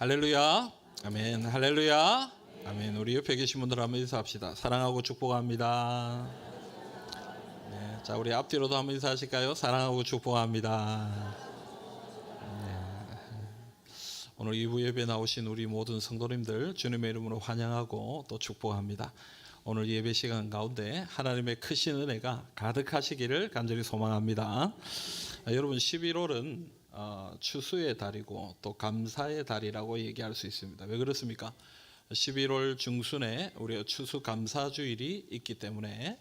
할렐루야. 아멘. 할렐루야. 아멘. 우리 옆에 계신 분들 한번 인사합시다. 사랑하고 축복합니다. 네, 자, 우리 앞뒤로도 한번 인사하실까요? 사랑하고 축복합니다. 네. 오늘 2부 예배 나오신 우리 모든 성도님들 주님의 이름으로 환영하고 또 축복합니다. 오늘 예배 시간 가운데 하나님의 크신 은혜가 가득하시기를 간절히 소망합니다. 아, 여러분 11월은 어, 추수의 달이고 또 감사의 달이라고 얘기할 수 있습니다. 왜 그렇습니까? 11월 중순에 우리가 추수 감사주일이 있기 때문에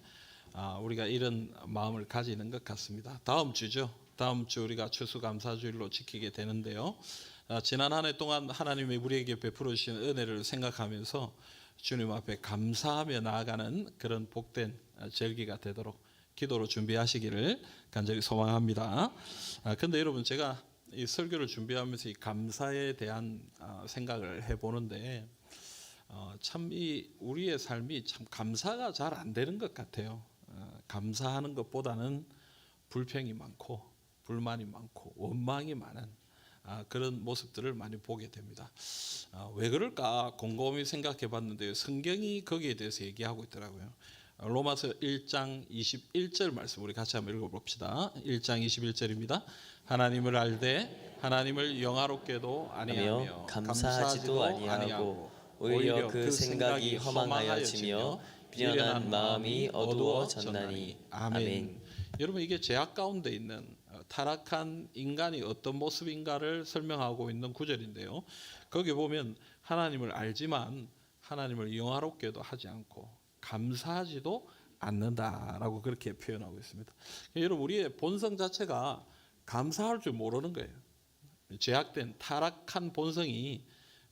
아, 우리가 이런 마음을 가지는 것 같습니다. 다음 주죠. 다음 주 우리가 추수 감사주일로 지키게 되는데요. 아, 지난 한 해 동안 하나님이 우리에게 베풀어 주신 은혜를 생각하면서 주님 앞에 감사하며 나아가는 그런 복된 절기가 되도록 기도로 준비하시기를 간절히 소망합니다. 아, 근데 여러분 제가 이 설교를 준비하면서 이 감사에 대한 아, 생각을 해보는데 어, 참이 우리의 삶이 참 감사가 잘 안 되는 것 같아요. 어, 감사하는 것보다는 불평이 많고 불만이 많고 원망이 많은 아, 그런 모습들을 많이 보게 됩니다. 아, 왜 그럴까 곰곰이 생각해봤는데요. 성경이 거기에 대해서 얘기하고 있더라고요. 로마서 1장 21절 말씀 우리 같이 한번 읽어봅시다. 1장 21절입니다. 하나님을 알되 하나님을 영화롭게도 아니하며 하며 감사하지도 아니하고 오히려 그 생각이 허망하여지며 미련한 마음이 어두워졌나니 아멘. 여러분 이게 죄악 가운데 있는 어, 타락한 인간이 어떤 모습인가를 설명하고 있는 구절인데요. 거기 보면 하나님을 알지만 하나님을 영화롭게도 하지 않고 감사하지도 않는다라고 그렇게 표현하고 있습니다. 여러분 우리의 본성 자체가 감사할 줄 모르는 거예요. 죄악된 타락한 본성이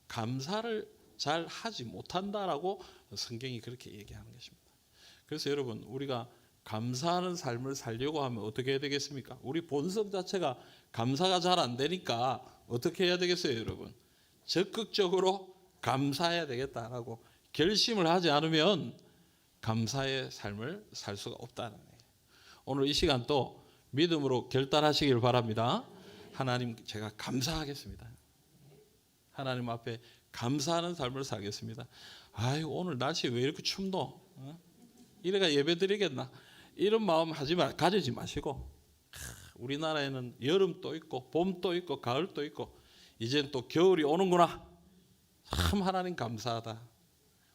감사를 잘 하지 못한다라고 성경이 그렇게 얘기하는 것입니다. 그래서 여러분 우리가 감사하는 삶을 살려고 하면 어떻게 해야 되겠습니까? 우리 본성 자체가 감사가 잘 안 되니까 어떻게 해야 되겠어요, 여러분? 적극적으로 감사해야 되겠다라고 결심을 하지 않으면 감사의 삶을 살 수가 없다는 거예요. 오늘 이 시간 또 믿음으로 결단하시길 바랍니다. 하나님 제가 감사하겠습니다. 하나님 앞에 감사하는 삶을 살겠습니다. 아유 오늘 날씨 왜 이렇게 춥노? 어? 이래가 예배 드리겠나? 이런 마음 하지 마, 가지지 마시고 하, 우리나라에는 여름도 있고 봄도 있고 가을도 있고 이젠 또 겨울이 오는구나. 참 하나님 감사하다.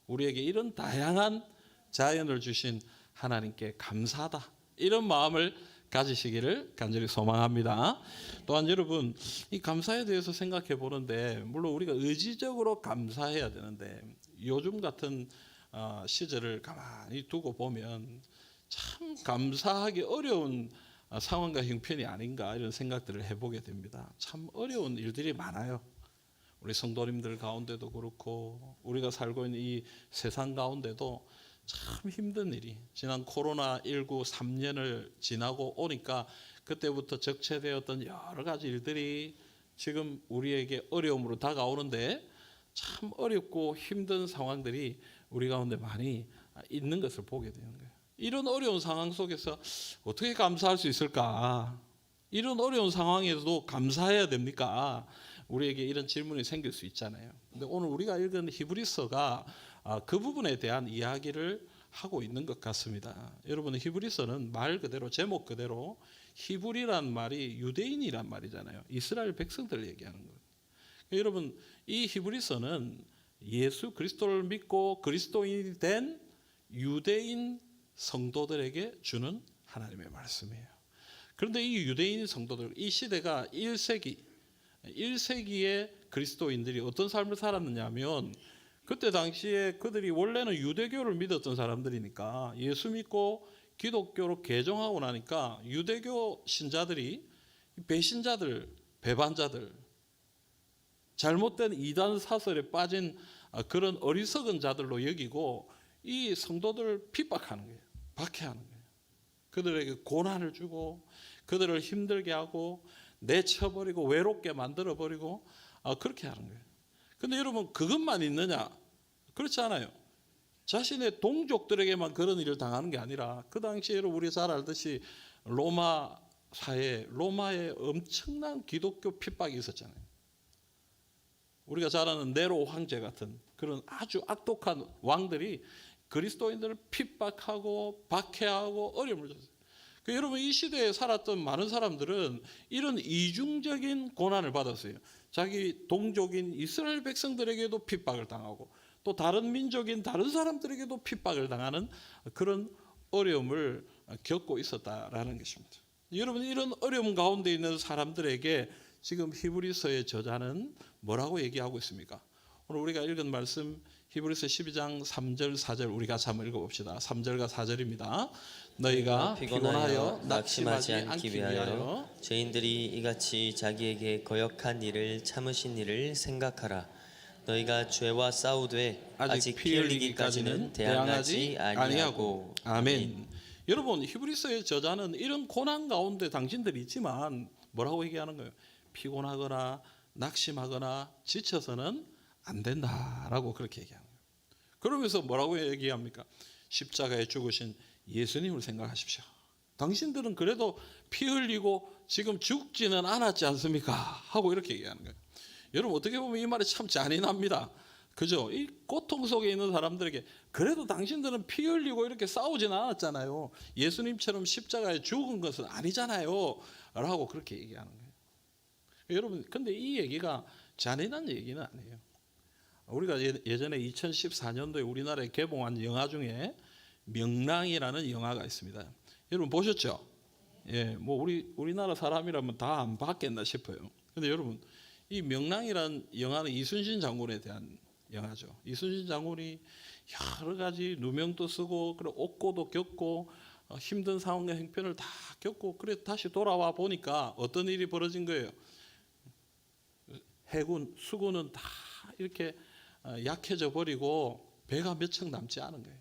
우리에게 이런 다양한 자연을 주신 하나님께 감사하다. 이런 마음을 가지시기를 간절히 소망합니다. 또한 여러분 이 감사에 대해서 생각해 보는데 물론 우리가 의지적으로 감사해야 되는데 요즘 같은 어, 시절을 가만히 두고 보면 참 감사하기 어려운 어, 상황과 형편이 아닌가 이런 생각들을 해보게 됩니다. 참 어려운 일들이 많아요. 우리 성도님들 가운데도 그렇고 우리가 살고 있는 이 세상 가운데도 참 힘든 일이 지난 코로나 19 3년을 지나고 오니까 그때부터 적체되었던 여러 가지 일들이 지금 우리에게 어려움으로 다가오는데 참 어렵고 힘든 상황들이 우리 가운데 많이 있는 것을 보게 되는 거예요. 이런 어려운 상황 속에서 어떻게 감사할 수 있을까? 이런 어려운 상황에서도 감사해야 됩니까? 우리에게 이런 질문이 생길 수 있잖아요. 근데 오늘 우리가 읽은 히브리서가 아, 그 부분에 대한 이야기를 하고 있는 것 같습니다. 여러분 히브리서는 말 그대로 제목 그대로 히브리란 말이 유대인이란 말이잖아요. 이스라엘 백성들을 얘기하는 거예요. 여러분 이 히브리서는 예수 그리스도를 믿고 그리스도인이 된 유대인 성도들에게 주는 하나님의 말씀이에요. 그런데 이 유대인 성도들 이 시대가 1세기 1세기의 그리스도인들이 어떤 삶을 살았느냐면 그때 당시에 그들이 원래는 유대교를 믿었던 사람들이니까 예수 믿고 기독교로 개종하고 나니까 유대교 신자들이 배신자들, 배반자들, 잘못된 이단 사설에 빠진 그런 어리석은 자들로 여기고 이 성도들을 핍박하는 거예요. 박해하는 거예요. 그들에게 고난을 주고 그들을 힘들게 하고 내쳐버리고 외롭게 만들어 버리고 그렇게 하는 거예요. 근데 여러분 그것만 있느냐? 그렇지 않아요. 자신의 동족들에게만 그런 일을 당하는 게 아니라 그 당시에 우리 잘 알듯이 로마 사회 로마에 엄청난 기독교 핍박이 있었잖아요. 우리가 잘 아는 네로 황제 같은 그런 아주 악독한 왕들이 그리스도인들을 핍박하고 박해하고 어려움을 줬어요. 그 여러분 이 시대에 살았던 많은 사람들은 이런 이중적인 고난을 받았어요. 자기 동족인 이스라엘 백성들에게도 핍박을 당하고 또 다른 민족인 다른 사람들에게도 핍박을 당하는 그런 어려움을 겪고 있었다라는 것입니다. 여러분 이런 어려움 가운데 있는 사람들에게 지금 히브리서의 저자는 뭐라고 얘기하고 있습니까? 오늘 우리가 읽은 말씀 히브리서 12장 3절 4절 우리 같이 한번 읽어봅시다. 3절과 4절입니다. 너희가 피곤하여 낙심하지 않기 위하여 죄인들이 이같이 자기에게 거역한 일을 참으신 일을 생각하라. 너희가 죄와 싸우되 아직 피 흘리기까지는 대항하지 아니하고 아멘. 여러분 히브리서의 저자는 이런 고난 가운데 당신들이 있지만 뭐라고 얘기하는 거예요? 피곤하거나 낙심하거나 지쳐서는 안 된다라고 그렇게 얘기하는 거예요. 그러면서 뭐라고 얘기합니까? 십자가에 죽으신 예수님을 생각하십시오. 당신들은 그래도 피 흘리고 지금 죽지는 않았지 않습니까? 하고 이렇게 얘기하는 거예요. 여러분 어떻게 보면 이 말이 참 잔인합니다. 그죠? 이 고통 속에 있는 사람들에게 그래도 당신들은 피 흘리고 이렇게 싸우지는 않았잖아요. 예수님처럼 십자가에 죽은 것은 아니잖아요. 라고 그렇게 얘기하는 거예요. 여러분, 근데 이 얘기가 잔인한 얘기는 아니에요. 우리가 예- 예전에 2014년도에 우리나라에 개봉한 영화 중에 명랑이라는 영화가 있습니다. 여러분 보셨죠? 예, 뭐 우리 우리나라 사람이라면 다 안 봤겠나 싶어요. 근데 여러분 이 명랑이라는 영화는 이순신 장군에 대한 영화죠. 이순신 장군이 여러 가지 누명도 쓰고 그리고 옥고도 겪고 어, 힘든 상황과 형편을 다 겪고 그래 다시 돌아와 보니까 어떤 일이 벌어진 거예요. 해군 수군은 다 이렇게 어, 약해져 버리고 배가 몇 척 남지 않은 거예요.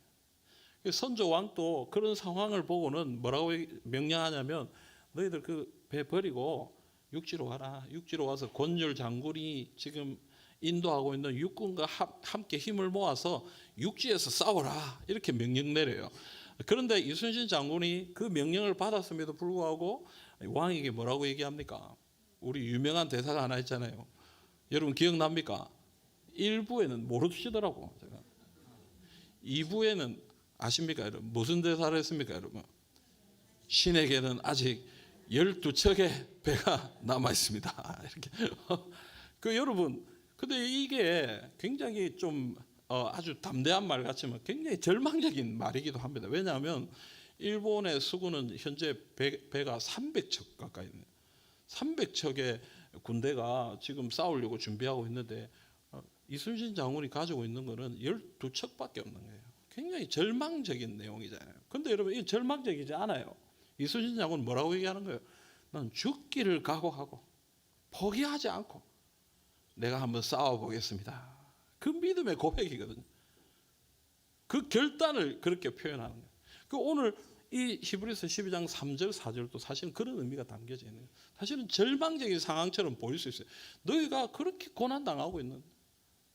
그 선조 왕도 그런 상황을 보고는 뭐라고 명령하냐면 너희들 그 배 버리고 육지로 가라. 육지로 와서 권율 장군이 지금 인도하고 있는 육군과 함- 함께 힘을 모아서 육지에서 싸워라. 이렇게 명령 내려요. 그런데 이순신 장군이 그 명령을 받았음에도 불구하고 왕에게 뭐라고 얘기합니까? 우리 유명한 대사가 하나 있잖아요. 여러분 기억납니까? 1부에는 모르시더라고. 제가. 2부에는 아십니까? 여러분? 무슨 대사를 했습니까, 여러분? 신에게는 아직 12척의 배가 남아 있습니다. 이렇게. 그 여러분, 근데 이게 굉장히 좀 어, 아주 담대한 말 같지만 굉장히 절망적인 말이기도 합니다. 왜냐하면 일본의 수군은 현재 배, 배가 300척 가까이 있는 300척의 군대가 지금 싸우려고 준비하고 있는데 어, 이순신 장군이 가지고 있는 거는 12척밖에 없는 거예요. 굉장히 절망적인 내용이잖아요. 근데 여러분 이 절망적이지 않아요. 이순신 장군은 뭐라고 얘기하는 거예요? 난 죽기를 각오하고 포기하지 않고 내가 한번 싸워 보겠습니다. 그 믿음의 고백이거든요. 그 결단을 그렇게 표현하는 거예요. 그 오늘 이 히브리서 12장 3절 4절도 사실은 그런 의미가 담겨져 있는 거예요. 사실은 절망적인 상황처럼 보일 수 있어요. 너희가 그렇게 고난 당하고 있는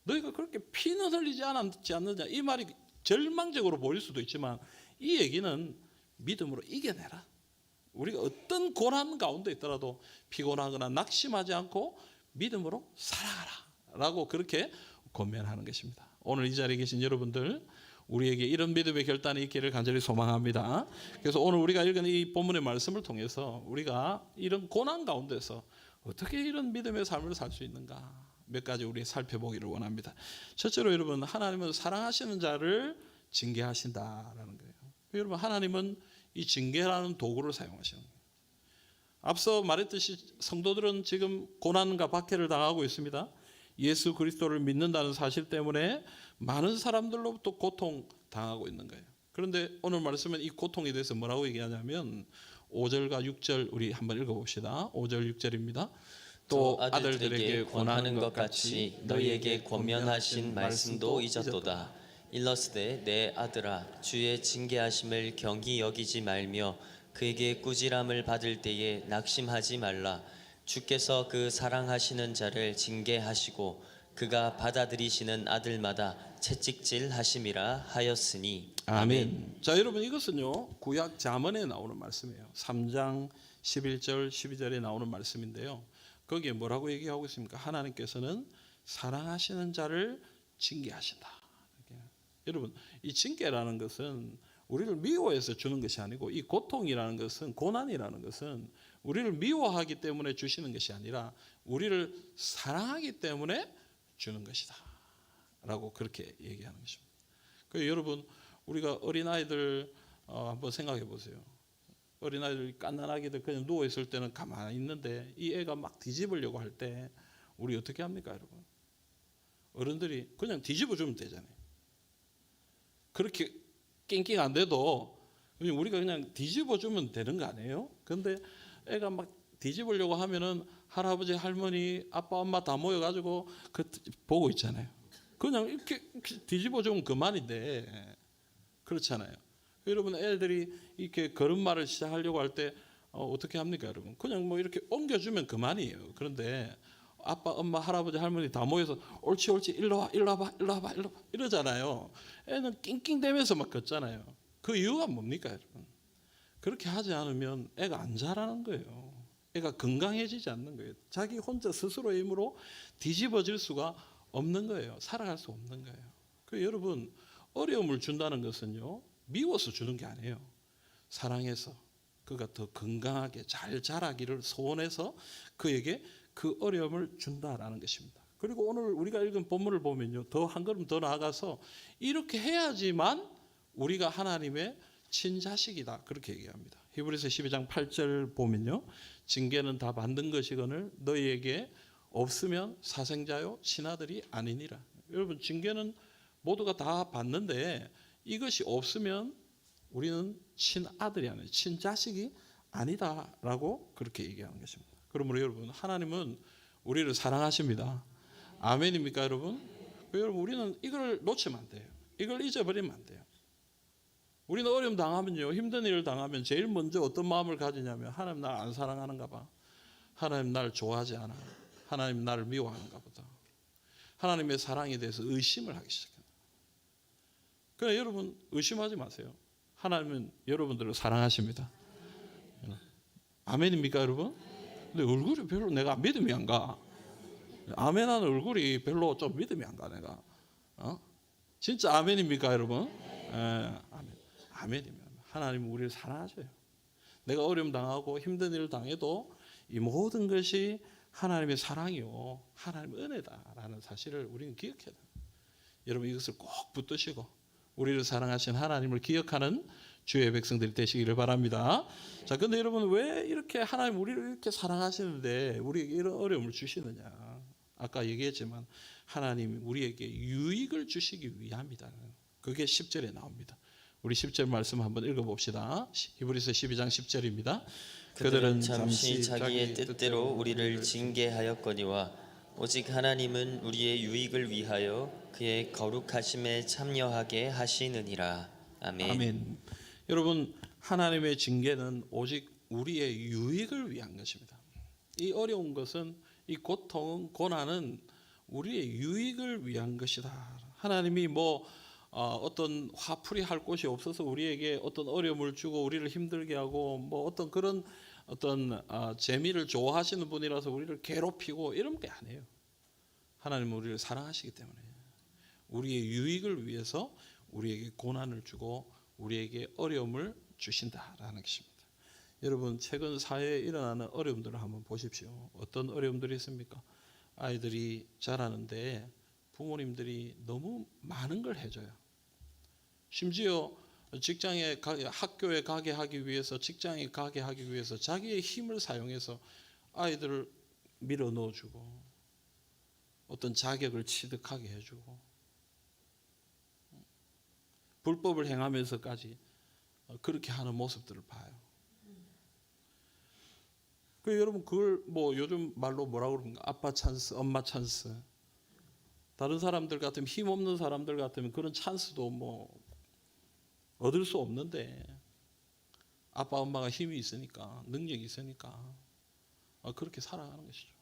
너희가 그렇게 피는 흘리지 않았지 않느냐 이 말이 절망적으로 보일 수도 있지만 이 얘기는 믿음으로 이겨내라. 우리가 어떤 고난 가운데 있더라도 피곤하거나 낙심하지 않고 믿음으로 살아가라라고 그렇게 권면하는 것입니다. 오늘 이 자리에 계신 여러분들 우리에게 이런 믿음의 결단이 있기를 간절히 소망합니다. 그래서 오늘 우리가 읽은 이 본문의 말씀을 통해서 우리가 이런 고난 가운데서 어떻게 이런 믿음의 삶을 살 수 있는가 몇 가지 우리 살펴보기를 원합니다. 첫째로 여러분 하나님은 사랑하시는 자를 징계하신다라는 거예요. 여러분 하나님은 이 징계라는 도구를 사용하시는 거예요. 앞서 말했듯이 성도들은 지금 고난과 박해를 당하고 있습니다. 예수 그리스도를 믿는다는 사실 때문에 많은 사람들로부터 고통 당하고 있는 거예요. 그런데 오늘 말씀은 이 고통에 대해서 뭐라고 얘기하냐면 5절과 6절 우리 한번 읽어봅시다. 5절 6절입니다. 또 아들들에게 권하는 것 같이 너희에게 권면하신 말씀도 잊었도다. 일러스되 내 아들아 주의 징계하심을 경히 여기지 말며 그에게 꾸지람을 받을 때에 낙심하지 말라. 주께서 그 사랑하시는 자를 징계하시고 그가 받아들이시는 아들마다 채찍질 하심이라 하였으니 아멘. 자, 여러분 이것은요. 구약 잠언에 나오는 말씀이에요. 3장 11절 12절에 나오는 말씀인데요. 거기에 뭐라고 얘기하고 있습니까? 하나님께서는 사랑하시는 자를 징계하신다. 여러분 이 징계라는 것은 우리를 미워해서 주는 것이 아니고 이 고통이라는 것은 고난이라는 것은 우리를 미워하기 때문에 주시는 것이 아니라 우리를 사랑하기 때문에 주는 것이다. 라고 그렇게 얘기하는 것입니다. 그 여러분 우리가 어린 아이들 어, 한번 생각해 보세요. 어린 아이들 깐난하게들 그냥 누워 있을 때는 가만히 있는데 이 애가 막 뒤집으려고 할 때 우리 어떻게 합니까, 여러분? 어른들이 그냥 뒤집어 주면 되잖아요. 그렇게 낑낑 안 돼도 우리가 그냥 뒤집어 주면 되는 거 아니에요? 근데 애가 막 뒤집으려고 하면은 할아버지, 할머니, 아빠, 엄마 다 모여 가지고 그 보고 있잖아요. 그냥 이렇게, 뒤집어 주면 그만인데 그렇잖아요. 여러분 애들이 이렇게 걸음마를 시작하려고 할 때 어, 어떻게 합니까, 여러분? 그냥 뭐 이렇게 옮겨주면 그만이에요. 그런데 아빠, 엄마, 할아버지, 할머니 다 모여서 옳지, 옳지, 일로 와, 일로 와봐, 일로 와봐, 일로 와 이러잖아요. 애는 낑낑대면서 막 걷잖아요. 그 이유가 뭡니까, 여러분? 그렇게 하지 않으면 애가 안 자라는 거예요. 애가 건강해지지 않는 거예요. 자기 혼자 스스로의 힘으로 뒤집어질 수가 없는 거예요. 살아갈 수 없는 거예요. 그 여러분 어려움을 준다는 것은요 미워서 주는 게 아니에요. 사랑해서 그가 더 건강하게 잘 자라기를 소원해서 그에게 그 어려움을 준다라는 것입니다. 그리고 오늘 우리가 읽은 본문을 보면요 더 한 걸음 더 나아가서 이렇게 해야지만 우리가 하나님의 친자식이다 그렇게 얘기합니다. 히브리서 12장 8절 보면요 징계는 다 받는 것이거늘 너희에게 없으면 사생자요 신하들이 아니니라. 여러분 징계는 모두가 다 받는데 이것이 없으면 우리는 친아들이 아니 친자식이 아니다라고 그렇게 얘기하는 것입니다. 그러므로 여러분 하나님은 우리를 사랑하십니다. 아멘입니까 여러분? 여러분 우리는 이걸 놓치면 안 돼요. 이걸 잊어버리면 안 돼요. 우리는 어려움 당하면요 힘든 일을 당하면 제일 먼저 어떤 마음을 가지냐면 하나님 날 안 사랑하는가 봐. 하나님 날 좋아하지 않아. 하나님 나를 미워하는가 보다. 하나님의 사랑에 대해서 의심을 하기 시작합니다. 그러니까 여러분 의심하지 마세요. 하나님은 여러분들을 사랑하십니다. 아멘입니까 여러분? 근데 얼굴이 별로 내가 믿음이 안 가. 아멘하는 얼굴이 별로 좀 믿음이 안 가 내가. 어? 진짜 아멘입니까 여러분? 예, 아멘. 아멘이면 하나님 우리를 사랑하셔요. 내가 어려움 당하고 힘든 일을 당해도 이 모든 것이 하나님의 사랑이요 하나님의 은혜다라는 사실을 우리는 기억해야 돼요. 여러분 이것을 꼭 붙드시고 우리를 사랑하신 하나님을 기억하는 주의 백성들이 되시기를 바랍니다. 자, 근데 여러분 왜 이렇게 하나님 우리를 이렇게 사랑하시는데 우리에게 이런 어려움을 주시느냐? 아까 얘기했지만 하나님 우리에게 유익을 주시기 위함이다. 그게 10절에 나옵니다. 우리 10절 말씀 한번 읽어 봅시다. 히브리서 12장 10절입니다. 그들은 잠시 자기의 뜻대로 우리를 징계하였거니와 오직 하나님은 우리의 유익을 위하여 그의 거룩하심에 참여하게 하시느니라. 아멘. 아멘. 여러분 하나님의 징계는 오직 우리의 유익을 위한 것입니다. 이 어려운 것은 이 고통은 고난은 우리의 유익을 위한 것이다. 하나님이 뭐 어, 어떤 화풀이 할 곳이 없어서 우리에게 어떤 어려움을 주고 우리를 힘들게 하고 뭐 어떤 그런 어떤 어, 재미를 좋아하시는 분이라서 우리를 괴롭히고 이런 게 아니에요. 하나님은 우리를 사랑하시기 때문에 우리의 유익을 위해서 우리에게 고난을 주고 우리에게 어려움을 주신다라는 것입니다. 여러분 최근 사회에 일어나는 어려움들을 한번 보십시오. 어떤 어려움들이 있습니까? 아이들이 자라는데 부모님들이 너무 많은 걸 해줘요. 심지어 직장에 가, 학교에 가게 하기 위해서 직장에 가게 하기 위해서 자기의 힘을 사용해서 아이들을 밀어 넣어주고 어떤 자격을 취득하게 해주고 불법을 행하면서까지 그렇게 하는 모습들을 봐요. 그 여러분 그걸 뭐 요즘 말로 뭐라 그럽니까? 아빠 찬스, 엄마 찬스. 다른 사람들 같으면 힘 없는 사람들 같으면 그런 찬스도 뭐 얻을 수 없는데 아빠 엄마가 힘이 있으니까 능력이 있으니까 그렇게 살아가는 것이죠.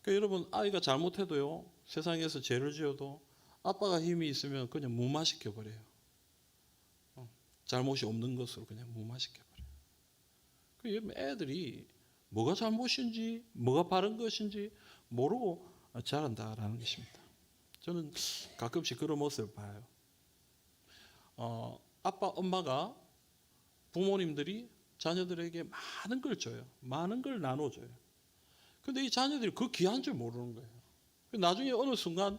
그러니까 여러분 아이가 잘못해도요 세상에서 죄를 지어도 아빠가 힘이 있으면 그냥 무마시켜 버려요. 잘못이 없는 것으로 그냥 무마시켜 버려요. 그 애들이 뭐가 잘못인지 뭐가 바른 것인지 모르고 자란다라는 것입니다. 저는 가끔씩 그런 모습을 봐요. 어, 아빠 엄마가 부모님들이 자녀들에게 많은 걸 줘요. 많은 걸 나눠줘요. 근데 이 자녀들이 그 귀한 줄 모르는 거예요. 나중에 어느 순간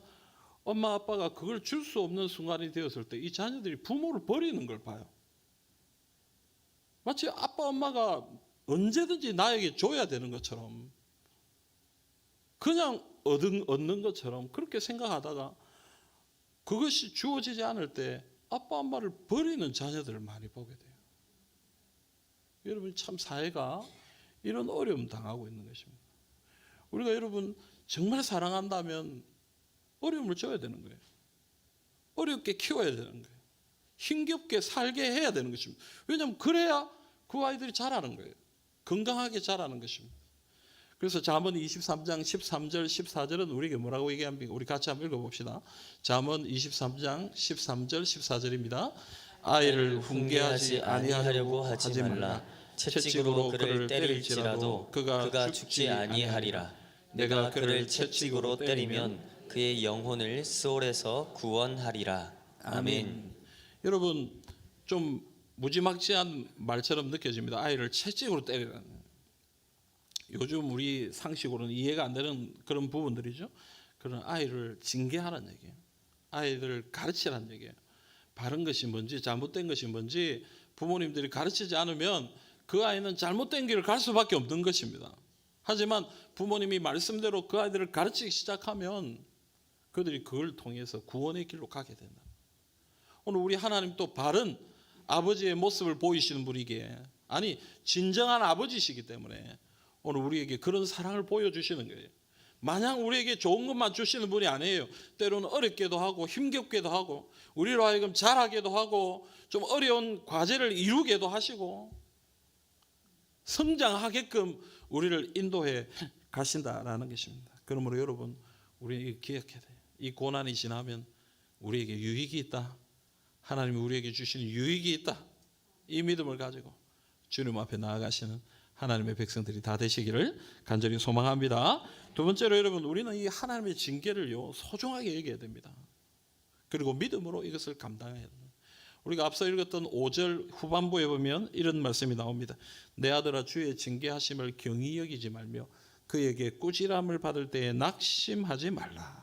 엄마 아빠가 그걸 줄 수 없는 순간이 되었을 때 이 자녀들이 부모를 버리는 걸 봐요. 마치 아빠 엄마가 언제든지 나에게 줘야 되는 것처럼 그냥 얻은, 얻는 것처럼 그렇게 생각하다가 그것이 주어지지 않을 때 아빠 엄마를 버리는 자녀들을 많이 보게 돼요. 여러분 참 사회가 이런 어려움 당하고 있는 것입니다. 우리가 여러분 정말 사랑한다면 어려움을 줘야 되는 거예요. 어렵게 키워야 되는 거예요. 힘겹게 살게 해야 되는 것입니다. 왜냐하면 그래야 그 아이들이 자라는 거예요. 건강하게 자라는 것입니다. 그래서 잠언 23장 13절 14절은 우리에게 뭐라고 얘기합니까? 우리 같이 한번 읽어봅시다. 잠언 23장 13절 14절입니다. 아이를 훈계하지 아니하려고 하지 말라. 채찍으로 그를 때릴지라도 그가 죽지 아니하리라. 내가 그를 채찍으로 때리면 그의 영혼을 스올에서 구원하리라. 아멘. 여러분 좀 무지막지한 말처럼 느껴집니다. 아이를 채찍으로 때리라는. 요즘 우리 상식으로는 이해가 안 되는 그런 부분들이죠. 그런 아이를 징계하는 얘기예요. 아이들을 가르치라는 얘기예요. 바른 것이 뭔지 잘못된 것이 뭔지 부모님들이 가르치지 않으면 그 아이는 잘못된 길을 갈 수밖에 없는 것입니다. 하지만 부모님이 말씀대로 그 아이들을 가르치기 시작하면 그들이 그걸 통해서 구원의 길로 가게 된다. 오늘 우리 하나님 또 바른 아버지의 모습을 보이시는 분이기에 아니 진정한 아버지시기 때문에 오늘 우리에게 그런 사랑을 보여주시는 거예요. 마냥 우리에게 좋은 것만 주시는 분이 아니에요. 때로는 어렵게도 하고 힘겹게도 하고 우리로 하여금 잘하게도 하고 좀 어려운 과제를 이루게도 하시고 성장하게끔 우리를 인도해 가신다라는 것입니다. 그러므로 여러분 우리 기억해야 돼요. 이 고난이 지나면 우리에게 유익이 있다. 하나님이 우리에게 주시는 유익이 있다. 이 믿음을 가지고 주님 앞에 나아가시는 하나님의 백성들이 다 되시기를 간절히 소망합니다. 두 번째로 여러분 우리는 이 하나님의 징계를요 소중하게 여겨야 됩니다. 그리고 믿음으로 이것을 감당해야 됩니다. 우리가 앞서 읽었던 5절 후반부에 보면 이런 말씀이 나옵니다. 내 아들아 주의 징계하심을 경히 여기지 말며 그에게 꾸지람을 받을 때에 낙심하지 말라.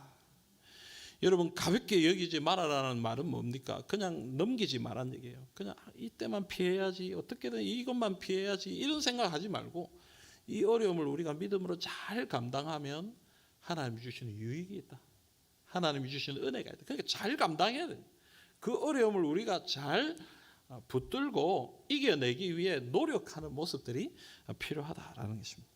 여러분 가볍게 여기지 말아라는 말은 뭡니까? 그냥 넘기지 말란 얘기예요. 그냥 이때만 피해야지 어떻게든 이것만 피해야지 이런 생각하지 말고 이 어려움을 우리가 믿음으로 잘 감당하면 하나님이 주시는 유익이 있다. 하나님이 주시는 은혜가 있다. 그러니까 잘 감당해야 돼. 그 어려움을 우리가 잘 붙들고 이겨내기 위해 노력하는 모습들이 필요하다라는 것입니다.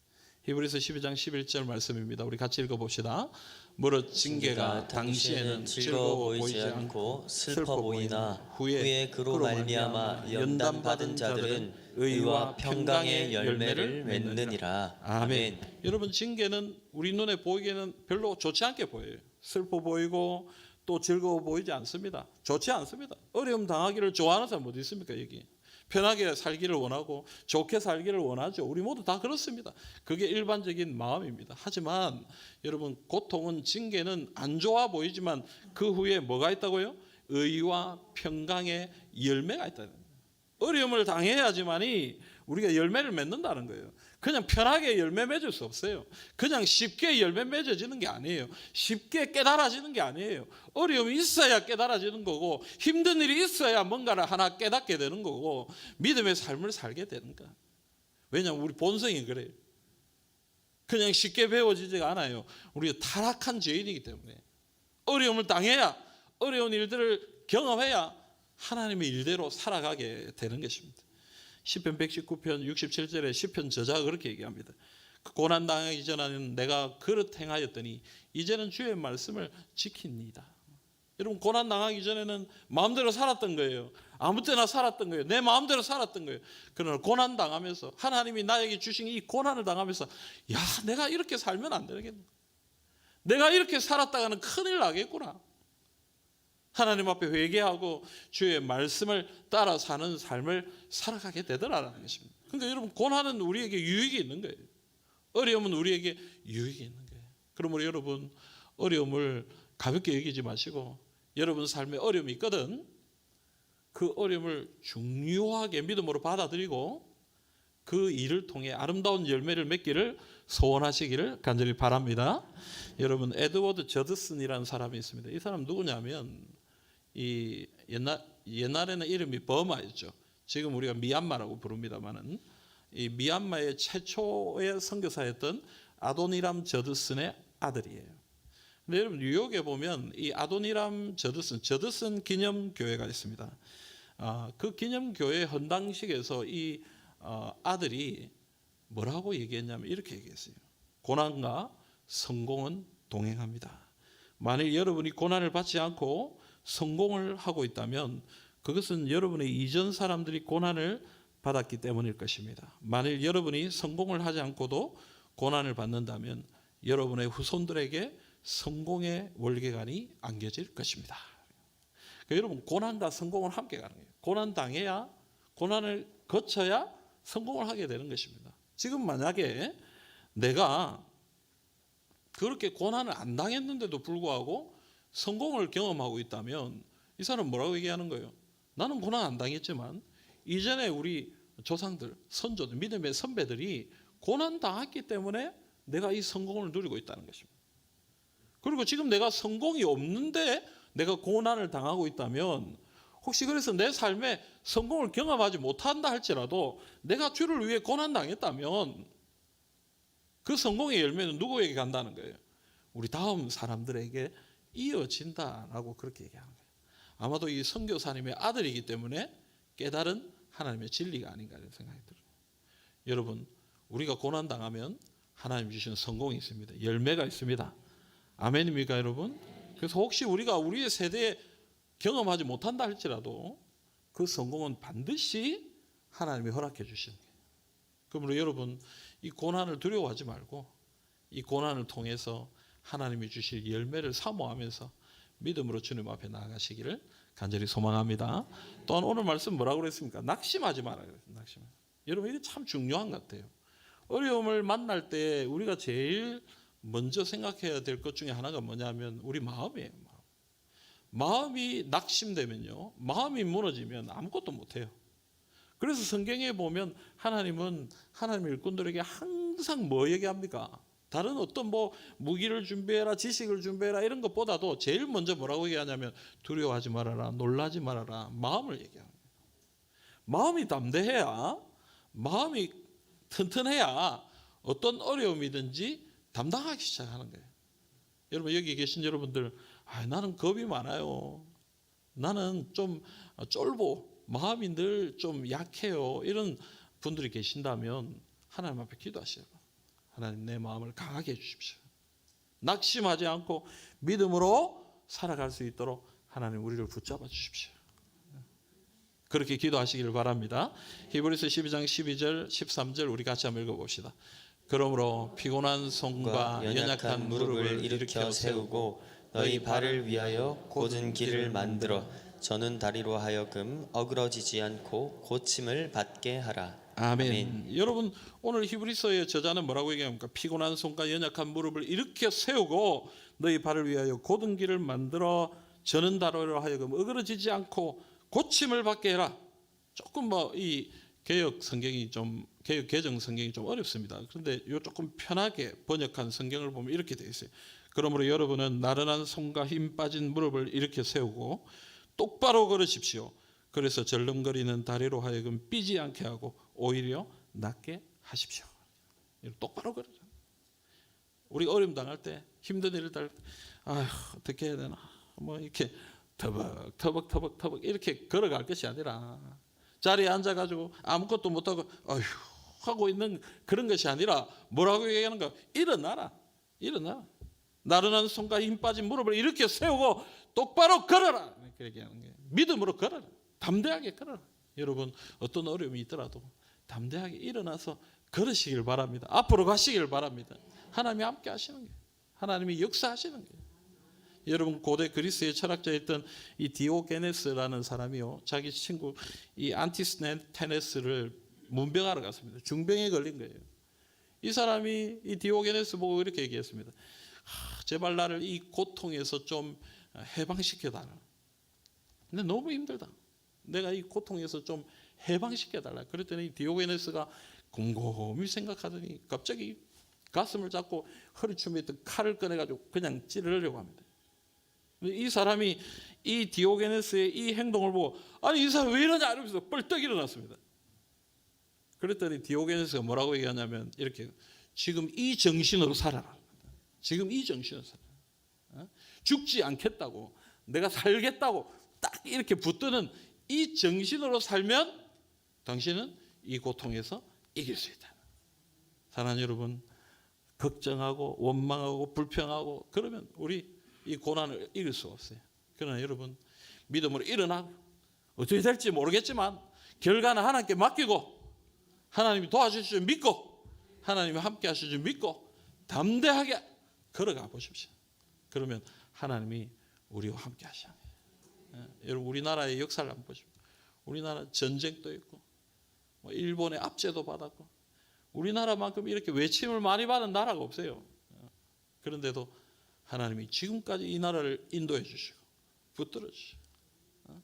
히브리서 12장 11절 말씀입니다. 우리 같이 읽어 봅시다. 무릇 징계가 당시에는 즐거워 보이지 않고 슬퍼 보이나 후에 그로 말미암아 연단 받은 자들은 의와 평강의 열매를 맺느니라. 아멘. 여러분 징계는 우리 눈에 보이기에는 별로 좋지 않게 보여요. 슬퍼 보이고 또 즐거워 보이지 않습니다. 좋지 않습니다. 어려움 당하기를 좋아하는 사람 어디 있습니까 여기? 편하게 살기를 원하고 좋게 살기를 원하죠. 우리 모두 다 그렇습니다. 그게 일반적인 마음입니다. 하지만 여러분 고통은 징계는 안 좋아 보이지만 그 후에 뭐가 있다고요? 의와 평강의 열매가 있다. 어려움을 당해야지만이 우리가 열매를 맺는다는 거예요. 그냥 편하게 열매 맺을 수 없어요. 그냥 쉽게 열매 맺어지는 게 아니에요. 쉽게 깨달아지는 게 아니에요. 어려움이 있어야 깨달아지는 거고 힘든 일이 있어야 뭔가를 하나 깨닫게 되는 거고 믿음의 삶을 살게 되는 거야. 왜냐하면 우리 본성이 그래요. 그냥 쉽게 배워지지가 않아요. 우리가 타락한 죄인이기 때문에 어려움을 당해야 어려운 일들을 경험해야 하나님의 일대로 살아가게 되는 것입니다. 시편 119편 67절에 시편 저자가 그렇게 얘기합니다. 그 고난 당하기 전에는 내가 그릇 행하였더니 이제는 주의 말씀을 지킵니다. 여러분 고난 당하기 전에는 마음대로 살았던 거예요. 아무 때나 살았던 거예요. 내 마음대로 살았던 거예요. 그러나 고난 당하면서 하나님이 나에게 주신 이 고난을 당하면서 야 내가 이렇게 살면 안 되겠네. 내가 이렇게 살았다가는 큰일 나겠구나. 하나님 앞에 회개하고 주의 말씀을 따라 사는 삶을 살아가게 되더라라는 것입니다. 그러니까 여러분 고난은 우리에게 유익이 있는 거예요. 어려움은 우리에게 유익이 있는 거예요. 그러므로 여러분 어려움을 가볍게 여기지 마시고 여러분 삶에 어려움이 있거든 그 어려움을 중요하게 믿음으로 받아들이고 그 일을 통해 아름다운 열매를 맺기를 소원하시기를 간절히 바랍니다. 여러분 에드워드 저드슨이라는 사람이 있습니다. 이 사람 누구냐면 이 옛날 옛날에는 이름이 버마였죠. 지금 우리가 미얀마라고 부릅니다만은 이 미얀마의 최초의 선교사였던 아도니람 저드슨의 아들이에요. 근데 여러분 뉴욕에 보면 이 아도니람 저드슨 저드슨 기념 교회가 있습니다. 아, 그 기념 교회 헌당식에서 이 어, 아들이 뭐라고 얘기했냐면 이렇게 얘기했어요. 고난과 성공은 동행합니다. 만일 여러분이 고난을 받지 않고 성공을 하고 있다면 그것은 여러분의 이전 사람들이 고난을 받았기 때문일 것입니다. 만일 여러분이 성공을 하지 않고도 고난을 받는다면 여러분의 후손들에게 성공의 월계관이 안겨질 것입니다. 그러니까 여러분 고난과 성공을 함께 가는 거예요. 고난 당해야 고난을 거쳐야 성공을 하게 되는 것입니다. 지금 만약에 내가 그렇게 고난을 안 당했는데도 불구하고 성공을 경험하고 있다면 이 사람 뭐라고 얘기하는 거예요? 나는 고난 안 당했지만 이전에 우리 조상들, 선조들, 믿음의 선배들이 고난 당했기 때문에 내가 이 성공을 누리고 있다는 것입니다. 그리고 지금 내가 성공이 없는데 내가 고난을 당하고 있다면 혹시 그래서 내 삶에 성공을 경험하지 못한다 할지라도 내가 주를 위해 고난 당했다면 그 성공의 열매는 누구에게 간다는 거예요? 우리 다음 사람들에게 이어진다라고 그렇게 얘기하는 거예요. 아마도 이 선교사님의 아들이기 때문에 깨달은 하나님의 진리가 아닌가 이런 생각이 들어요. 여러분, 우리가 고난 당하면 하나님 주시는 성공이 있습니다. 열매가 있습니다. 아멘입니까, 여러분? 그래서 혹시 우리가 우리의 세대에 경험하지 못한다 할지라도 그 성공은 반드시 하나님이 허락해 주시는 거예요. 그러므로 여러분 이 고난을 두려워하지 말고 이 고난을 통해서 하나님이 주실 열매를 사모하면서 믿음으로 주님 앞에 나아가시기를 간절히 소망합니다. 또한 오늘 말씀 뭐라고 그랬습니까? 낙심하지 그랬어요. 낙심. 여러분 이게 참 중요한 것 같아요. 어려움을 만날 때 우리가 제일 먼저 생각해야 될 것 중에 하나가 뭐냐면 우리 마음이에요. 마음. 마음이 낙심되면요. 마음이 무너지면 아무것도 못 해요. 그래서 성경에 보면 하나님은 하나님 일꾼들에게 항상 뭐 얘기합니까? 다른 어떤 뭐 무기를 준비해라, 지식을 준비해라 이런 것보다도 제일 먼저 뭐라고 얘기하냐면 두려워하지 말아라, 놀라지 말아라, 마음을 얘기합니다. 마음이 담대해야, 마음이 튼튼해야 어떤 어려움이든지 담당하기 시작하는 거예요. 여러분 여기 계신 여러분들, 아, 나는 겁이 많아요. 나는 좀 쫄보, 마음이 늘 좀 약해요. 이런 분들이 계신다면 하나님 앞에 기도하셔요. 하나님 내 마음을 강하게 해주십시오. 낙심하지 않고 믿음으로 살아갈 수 있도록 하나님 우리를 붙잡아 주십시오. 그렇게 기도하시기를 바랍니다. 히브리서 12장 12절 13절 우리 같이 한번 읽어봅시다. 그러므로 피곤한 손과 연약한 무릎을 일으켜 세우고 너희 발을 위하여 곧은 길을 만들어 저는 다리로 하여금 어그러지지 않고 고침을 받게 하라. 아멘. 여러분 오늘 히브리서의 저자는 뭐라고 얘기합니까? 피곤한 손과 연약한 무릎을 일으켜 세우고 너희 발을 위하여 곧은 길을 만들어 저는 다리로 하여금 어그러지지 않고 고침을 받게 해라. 조금 뭐 이 개혁 성경이 좀 개혁 개정 성경이 좀 어렵습니다. 그런데 요 조금 편하게 번역한 성경을 보면 이렇게 되어 있어요. 그러므로 여러분은 나른한 손과 힘 빠진 무릎을 일으켜 세우고 똑바로 걸으십시오. 그래서 절름거리는 다리로 하여금 삐지 않게 하고 오히려 낫게 하십시오. 똑바로 걸어라. 우리 어려움 당할 때 힘든 일을 당할 때 아휴 어떻게 해야 되나. 뭐 이렇게 터벅 터벅 터벅 터벅 이렇게 걸어갈 것이 아니라 자리에 앉아가지고 아무것도 못하고 아휴 하고 있는 그런 것이 아니라 뭐라고 얘기하는가 일어나라. 일어나 나른한 손과 힘 빠진 무릎을 이렇게 세우고 똑바로 걸어라. 이렇게 얘기하는 거예요. 믿음으로 걸어라. 담대하게 걸어라. 여러분 어떤 어려움이 있더라도 담대하게 일어나서 걸으시길 바랍니다 앞으로 가시길 바랍니다 하나님이 함께 하시는 거예요 하나님이 역사하시는 거예요 여러분 고대 그리스의 철학자였던 이 디오게네스라는 사람이요 자기 친구 이 안티스테네스를 문병하러 갔습니다. 중병에 걸린 거예요. 이 사람이 이 디오게네스 보고 이렇게 얘기했습니다. 아, 제발 나를 이 고통에서 좀 해방시켜 달라. 근데 너무 힘들다. 내가 이 고통에서 좀 해방시켜 달라. 그랬더니 디오게네스가 곰곰이 생각하더니 갑자기 가슴을 잡고 허리춤에 있던 칼을 꺼내가지고 그냥 찌르려고 합니다. 이 사람이 이 디오게네스의 이 행동을 보고 아니 이 사람 왜 이러냐 이러면서 뻘떡 일어났습니다. 그랬더니 디오게네스가 뭐라고 얘기하냐면 이렇게 지금 이 정신으로 살아라. 지금 이 정신으로 살아라. 어? 죽지 않겠다고 내가 살겠다고 딱 이렇게 붙드는 이 정신으로 살면 당신은 이 고통에서 이길 수 있다. 사랑하는 여러분 걱정하고 원망하고 불평하고 그러면 우리 이 고난을 이길 수 없어요. 그러나 여러분 믿음으로 일어나고 어떻게 될지 모르겠지만 결과는 하나님께 맡기고 하나님이 도와주실 줄 믿고 하나님이 함께 하실 줄 믿고 담대하게 걸어가 보십시오. 그러면 하나님이 우리와 함께 하시잖아요. 예, 여러분 우리나라의 역사를 한번 보십시오. 우리나라 전쟁도 있고 뭐 일본의 압제도 받았고 우리나라만큼 이렇게 외침을 많이 받은 나라가 없어요. 어, 그런데도 하나님이 지금까지 이 나라를 인도해 주시고 붙들어 주시고 어?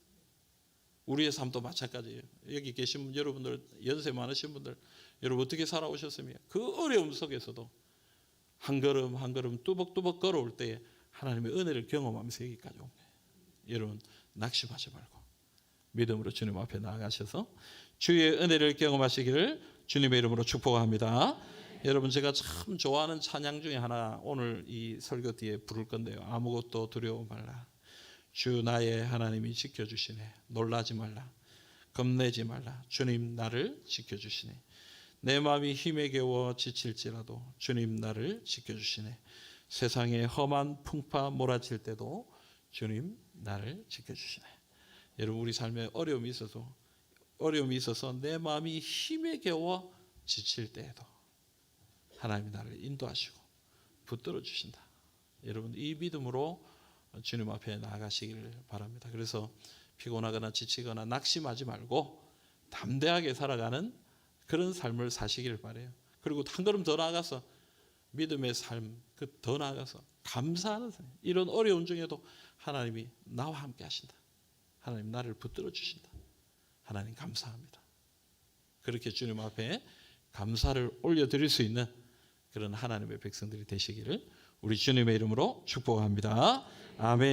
우리의 삶도 마찬가지예요. 여기 계신 분, 여러분들 연세 많으신 분들 여러분 어떻게 살아오셨습니까? 그 어려움 속에서도 한 걸음 한 걸음 뚜벅뚜벅 걸어올 때에 하나님의 은혜를 경험하면서 여기까지 온 거예요. 여러분 낙심하지 말고 믿음으로 주님 앞에 나아가셔서 주의 은혜를 경험하시기를 주님의 이름으로 축복합니다. 여러분 제가 참 좋아하는 찬양 중에 하나 오늘 이 설교 뒤에 부를 건데요. 아무것도 두려워 말라. 주 나의 하나님이 지켜주시네. 놀라지 말라. 겁내지 말라. 주님 나를 지켜주시네. 내 마음이 힘에 겨워 지칠지라도 주님 나를 지켜주시네. 세상에 험한 풍파 몰아칠 때도 주님 나를 지켜주시네. 여러분 우리 삶에 어려움이 있어서 어려움이 있어서 내 마음이 힘에 겨워 지칠 때에도 하나님이 나를 인도하시고 붙들어 주신다. 여러분 이 믿음으로 주님 앞에 나아가시기를 바랍니다. 그래서 피곤하거나 지치거나 낙심하지 말고 담대하게 살아가는 그런 삶을 사시기를 바래요. 그리고 한 걸음 더 나아가서 믿음의 삶, 그 더 나아가서 감사하는 삶. 이런 어려움 중에도 하나님이 나와 함께 하신다. 하나님 나를 붙들어 주신다. 하나님 감사합니다. 그렇게 주님 앞에 감사를 올려드릴 수 있는 그런 하나님의 백성들이 되시기를 우리 주님의 이름으로 축복합니다. 아멘.